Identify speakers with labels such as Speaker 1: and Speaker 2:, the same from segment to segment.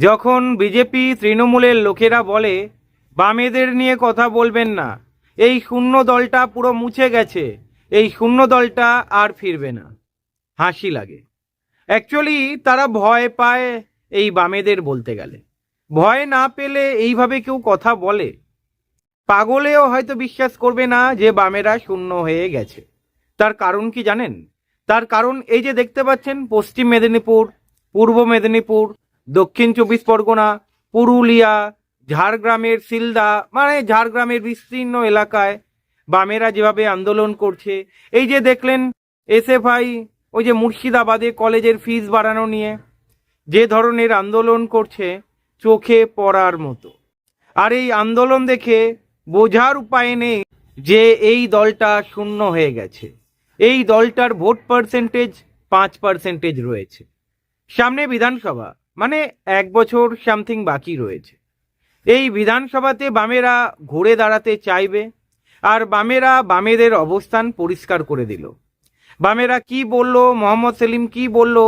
Speaker 1: যখন বিজেপি তৃণমূলের লোকেরা বলে, বামেদের নিয়ে কথা বলবেন না, এই শূন্য দলটা পুরো মুছে গেছে, এই শূন্য দলটা আর ফিরবে না। হাসি লাগে। অ্যাকচুয়ালি তারা ভয় পায় এই বামেদের বলতে গেলে। ভয় না পেলে এইভাবে কেউ কথা বলে। পাগলেও হয়তো বিশ্বাস করবে না যে বামেরা শূন্য হয়ে গেছে। তার কারণ কি জানেন? তার কারণ এই যে দেখতে পাচ্ছেন, পশ্চিম মেদিনীপুর, পূর্ব মেদিনীপুর দক্ষিণ চব্বিশ পরগনা, পুরুলিয়া, ঝাড়গ্রামের সিলদা মানে ঝাড়গ্রামের বিস্তীর্ণ এলাকায় বামেরা যেভাবে আন্দোলন করছে, এই যে দেখলেন এসএফআই, ওই যে মুর্শিদাবাদে কলেজের ফিস বাড়ানো নিয়ে যে ধরনের আন্দোলন করছে চোখে পড়ার মতো। আর এই আন্দোলন দেখে বোঝার উপায় নেই যে এই দলটা শূন্য হয়ে গেছে। এই দলটার ভোট পার্সেন্টেজ পাঁচ পার্সেন্টেজ রয়েছে। সামনে বিধানসভা। মানে এক বছর সামথিং বাকি রয়েছে। এই বিধানসভাতে বামেরা ঘুরে দাঁড়াতে চাইবে, আর বামেরা বামেদের অবস্থান পরিষ্কার করে দিল। বামেরা কি বলল, মোহাম্মদ সেলিম কি বলল,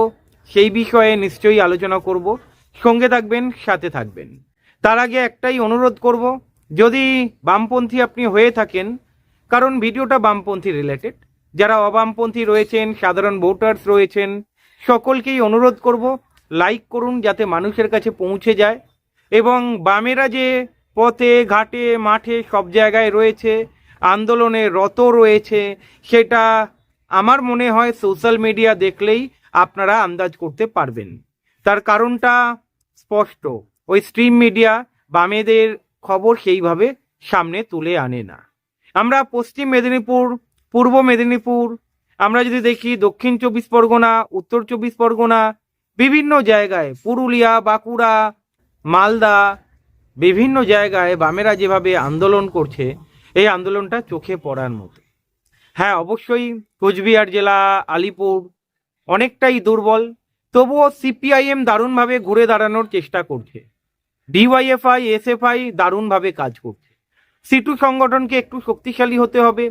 Speaker 1: সেই বিষয়ে নিশ্চয়ই আলোচনা করব। সঙ্গে থাকবেন, সাথে থাকবেন। তার আগে একটাই অনুরোধ করব, যদি বামপন্থী আপনি হয়ে থাকেন, কারণ ভিডিওটা বামপন্থী রিলেটেড যারা অবামপন্থী রয়েছেন, সাধারণ ভোটার্স রয়েছেন, সকলকেই অনুরোধ করব লাইক করুন যাতে মানুষের কাছে পৌঁছে যায়। এবং বামেরা যে পথে, ঘাটে, মাঠে সব জায়গায় রয়েছে, আন্দোলনে রত রয়েছে, সেটা আমার মনে হয় সোশ্যাল মিডিয়া দেখলেই আপনারা আন্দাজ করতে পারবেন। তার কারণটা স্পষ্ট, ওই স্ট্রিম মিডিয়া বামেদের খবর সেইভাবে সামনে তুলে আনে না। আমরা পশ্চিম মেদিনীপুর, পূর্ব মেদিনীপুর, আমরা যদি দেখি দক্ষিণ চব্বিশ পরগনা, উত্তর চব্বিশ পরগনা বিভিন্ন জায়গায়, পুরুলিয়া, বাঁকুড়া, মালদা, বিভিন্ন জায়গায় বামেরা যেভাবে আন্দোলন করছে, এই আন্দোলনটা চোখে পড়ার মতো। হ্যাঁ অবশ্যই কোচবিহার জেলা, আলিপুর অনেকটাই দুর্বল, তবুও সিপিআইএম দারুণভাবে ঘুরে দাঁড়ানোর চেষ্টা করছে। ডিওয়াইএফআই, এসএফআই দারুণভাবে কাজ করছে। সিটু সংগঠনকে একটু শক্তিশালী হতে হবে,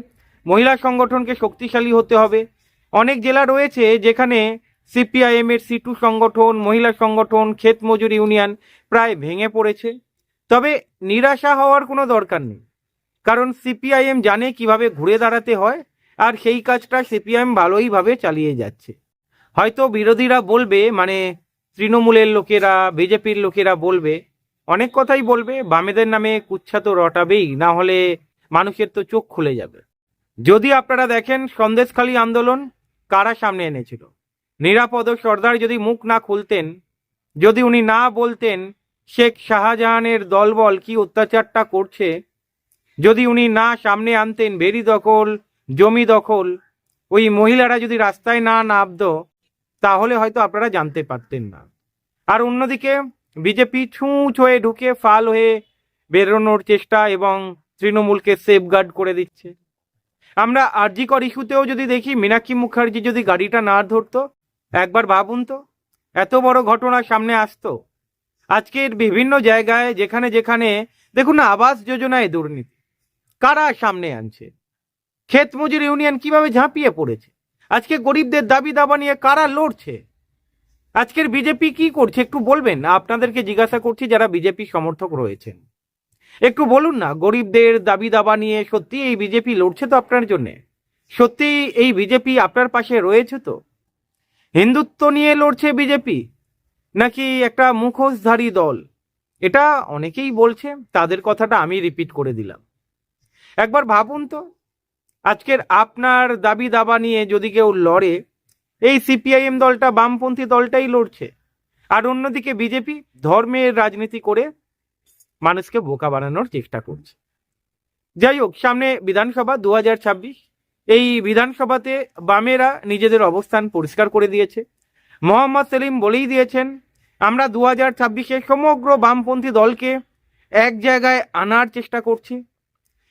Speaker 1: মহিলা সংগঠনকে শক্তিশালী হতে হবে। অনেক জেলা রয়েছে যেখানে সিপিআইএম এর সিটু সংগঠন, মহিলা সংগঠন, ক্ষেত মজুর ইউনিয়ন প্রায় ভেঙে পড়েছে। তবে নিরাশা হওয়ার কোনো দরকার নেই। কারণ সিপিআইএম জানে কীভাবে ঘুরে দাঁড়াতে হয়, আর সেই কাজটা সিপিআইএম ভালোইভাবে চালিয়ে যাচ্ছে। হয়তো বিরোধীরা বলবে মানে তৃণমূলের লোকেরা, বিজেপির লোকেরা বলবে, অনেক কথাই বলবে, বামেদের নামে কুচ্ছা তো রটাবেই, না হলে মানুষের তো চোখ খুলে যাবে। যদি আপনারা দেখেন সন্দেশখালী আন্দোলন, কারা সামনে এনেছিল? নিরাপদ সর্দার যদি মুখ না খুলতেন, যদি উনি না বলতেন, শেখ শাহজাহানের দলবল কি অত্যাচারটা করছে? যদি উনি না সামনে আনতেন বেরি দখল, জমি দখল, ওই মহিলারা যদি রাস্তায় না নামতো, তাহলে হয়তো আপনারা জানতে পারতেন না। আর অন্যদিকে, বিজেপি ছুঁচ হয়ে ঢুকে ফাল হয়ে বেরোনোর চেষ্টা এবং তৃণমূলকে সেফগার্ড করে দিচ্ছে। আমরা আরজিকর ইস্যুতেও যদি দেখি, মীনাক্ষী মুখার্জি যদি গাড়িটা না ধরতো একবার ভাবুন তো, এত বড় ঘটনা সামনে আসতো। আজকের বিভিন্ন জায়গায় যেখানে যেখানে দেখুন না, আবাস যোজনায় দুর্নীতি। কারা সামনে আনছে? ক্ষেত মজুর ইউনিয়ন কীভাবে ঝাঁপিয়ে পড়েছে? আজকে গরিবদের দাবি দাবা নিয়ে কারা লড়ছে? আজকের বিজেপি কি করছে একটু বলবেন? আপনাদেরকে জিজ্ঞাসা করছি যারা বিজেপি সমর্থক রয়েছেন। একটু বলুন না, গরিবদের দাবি দাবা নিয়ে সত্যি এই বিজেপি লড়ছে তো আপনার জন্য? সত্যি এই বিজেপি আপনার পাশে রয়েছে তো? হিন্দুত্ব নিয়ে লড়ছে বিজেপি, নাকি একটা মুখোশধারী দল? এটা অনেকেই বলছে, তাদের কথাটা আমি রিপিট করে দিলাম। একবার ভাবুন তো, আজকের আপনার দাবি দাবা নিয়ে যদি কেউ লড়ে, এই সিপিআইএম দলটা, বামপন্থী দলটাই লড়ছে। আর অন্যদিকে বিজেপি ধর্মের রাজনীতি করে মানুষকে বোকা বানানোর চেষ্টা করছে। যাই হোক, সামনে বিধানসভা দু হাজার ছাব্বিশ এই বিধানসভাতে বামেরা নিজেদের অবস্থান পরিষ্কার করে দিয়েছে। মোহাম্মদ সেলিম বলেই দিয়েছেন, আমরা দু হাজার ছাব্বিশে সমগ্র বামপন্থী দলকে এক জায়গায় আনার চেষ্টা করছি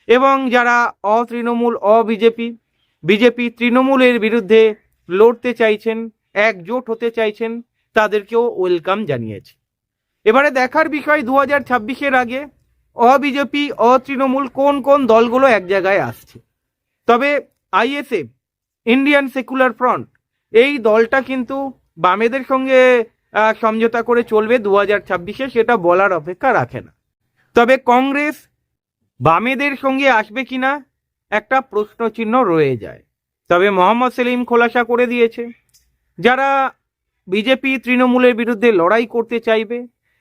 Speaker 1: এবং যারা অতৃণমূল, অবিজেপি, বিজেপি তৃণমূলের বিরুদ্ধে লড়তে চাইছেন, একজোট হতে চাইছেন, তাদেরকেও ওয়েলকাম জানিয়েছে। এবারে দেখার বিষয় দু হাজার ছাব্বিশের আগে অবিজেপি, অতৃণমূল কোন কোন দলগুলো এক জায়গায় আসছে। তবে আইএসএফ ইন্ডিয়ান সেকুলার ফ্রন্ট এই দলটা কিন্তু বামেদের সঙ্গে সমঝোতা করে চলবে দু হাজার ছাব্বিশে, সেটা বলার অপেক্ষা রাখে না। তবে কংগ্রেস বামেদের সঙ্গে আসবে কিনা, একটা প্রশ্নচিহ্ন রয়ে যায়। তবে মোহাম্মদ সেলিম খোলাসা করে দিয়েছে, যারা বিজেপি তৃণমূলের বিরুদ্ধে লড়াই করতে চাইবে,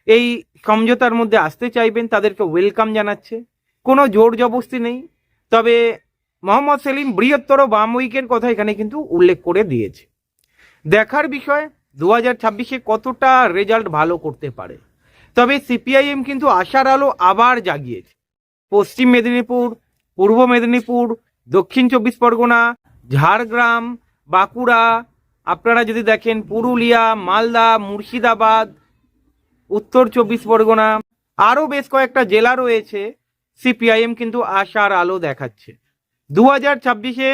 Speaker 1: এই সমঝোতার মধ্যে আসতে চাইবেন, তাদেরকে ওয়েলকাম জানাচ্ছে। কোনো জোর জবস্তি নেই। তবে মোহাম্মদ সেলিম বৃহত্তর বাম উইকের কথা এখানে কিন্তু উল্লেখ করে দিয়েছে। দেখার বিষয় দু হাজার ছাব্বিশে কতটা রেজাল্ট ভালো করতে পারে? তবে সিপিআইএম কিন্তু আশার আলো আবার জাগিয়েছে। পশ্চিম মেদিনীপুর, পূর্ব মেদিনীপুর, দক্ষিণ চব্বিশ পরগনা, ঝাড়গ্রাম, বাঁকুড়া, আপনারা যদি দেখেন পুরুলিয়া, মালদা, মুর্শিদাবাদ, উত্তর চব্বিশ পরগনা, আরও বেশ কয়েকটা জেলা রয়েছে, সিপিআইএম কিন্তু আশার আলো দেখাচ্ছে। দু হাজার ছাব্বিশে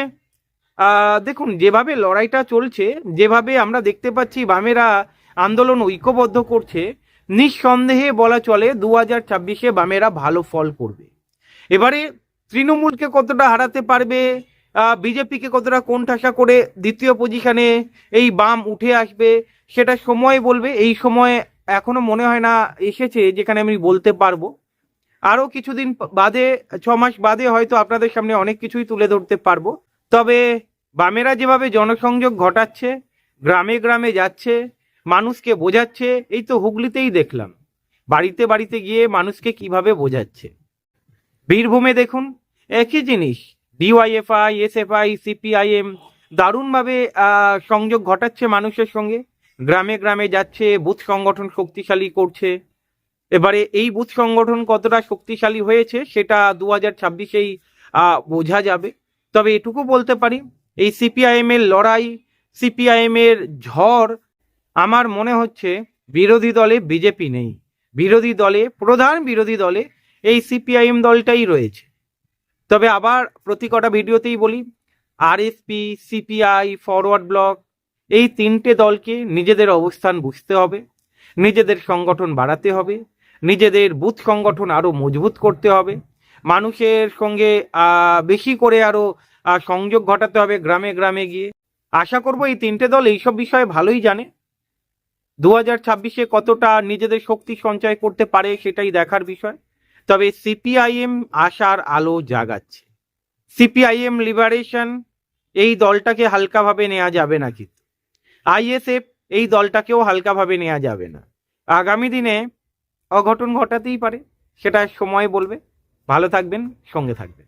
Speaker 1: দেখুন, যেভাবে লড়াইটা চলছে, যেভাবে আমরা দেখতে পাচ্ছি বামেরা আন্দোলন ঐক্যবদ্ধ করছে, নিঃসন্দেহে বলা চলে দু হাজার ছাব্বিশে বামেরা ভালো ফল করবে। এবারে তৃণমূলকে কতটা হারাতে পারবে বিজেপিকে কতটা কোণঠাসা করে দ্বিতীয় পজিশনে এই বাম উঠে আসবে, সেটা সময় বলবে, এই সময় এখনও মনে হয় না এসেছে, যেখানে আমি বলতে পারব। আরও কিছুদিন বাদে ছ মাস বাদে হয়তো আপনাদের সামনে অনেক কিছুই তুলে ধরতে পারব। তবে বামেরা যেভাবে জনসংযোগ ঘটাচ্ছে, গ্রামে গ্রামে যাচ্ছে, মানুষকে বোঝাচ্ছে, এই তো হুগলিতেই দেখলাম। বাড়িতে বাড়িতে গিয়ে মানুষকে কীভাবে বোঝাচ্ছে। বীরভূমে দেখুন, একই জিনিস, ডিওয়াইএফআই, এসএফআই, সিপিআইএম, দারুণভাবে সংযোগ ঘটাচ্ছে মানুষের সঙ্গে। গ্রামে গ্রামে যাচ্ছে, বুথ সংগঠন শক্তিশালী করছে। এবারে এই বুথ সংগঠন কতটা শক্তিশালী হয়েছে সেটা দু হাজার ছাব্বিশেই বোঝা যাবে। তবে এটুকু বলতে পারি, এই সিপিআইএম এর লড়াই, সিপিআইএম এর ঝড়, আমার মনে হচ্ছে বিরোধী দলে বিজেপি নেই। বিরোধী দলে, প্রধান বিরোধী দলে এই সিপিআইএম দলটাই রয়েছে। তবে আবার প্রতি কটা ভিডিওতেই বলি আর আরএসপি, সিপিআই, ফরওয়ার্ড ব্লক, এই তিনটে দলকে নিজেদের অবস্থান বুঝতে হবে, নিজেদের সংগঠন বাড়াতে হবে নিজেদের বুথ সংগঠন আরও মজবুত করতে হবে। মানুষের সঙ্গে বেশি করে আরও সংযোগ ঘটাতে হবে গ্রামে গ্রামে গিয়ে। আশা করব এই তিনটে দল এইসব বিষয়ে ভালোই জানে। দু হাজার ছাব্বিশে কতটা নিজেদের শক্তি সঞ্চয় করতে পারে সেটাই দেখার বিষয়। তবে সিপিআইএম আশার আলো জাগাচ্ছে। সিপিআইএম লিবারেশন এই দলটাকে হালকাভাবে নেওয়া যাবে না কিন্তু। আইএসএফ এই দলটাকেও হালকাভাবে নেওয়া যাবে না। আগামী দিনে অঘটন ঘটাতেই পারে সেটা সময় বলবে। ভালো থাকবেন সঙ্গে থাকবেন।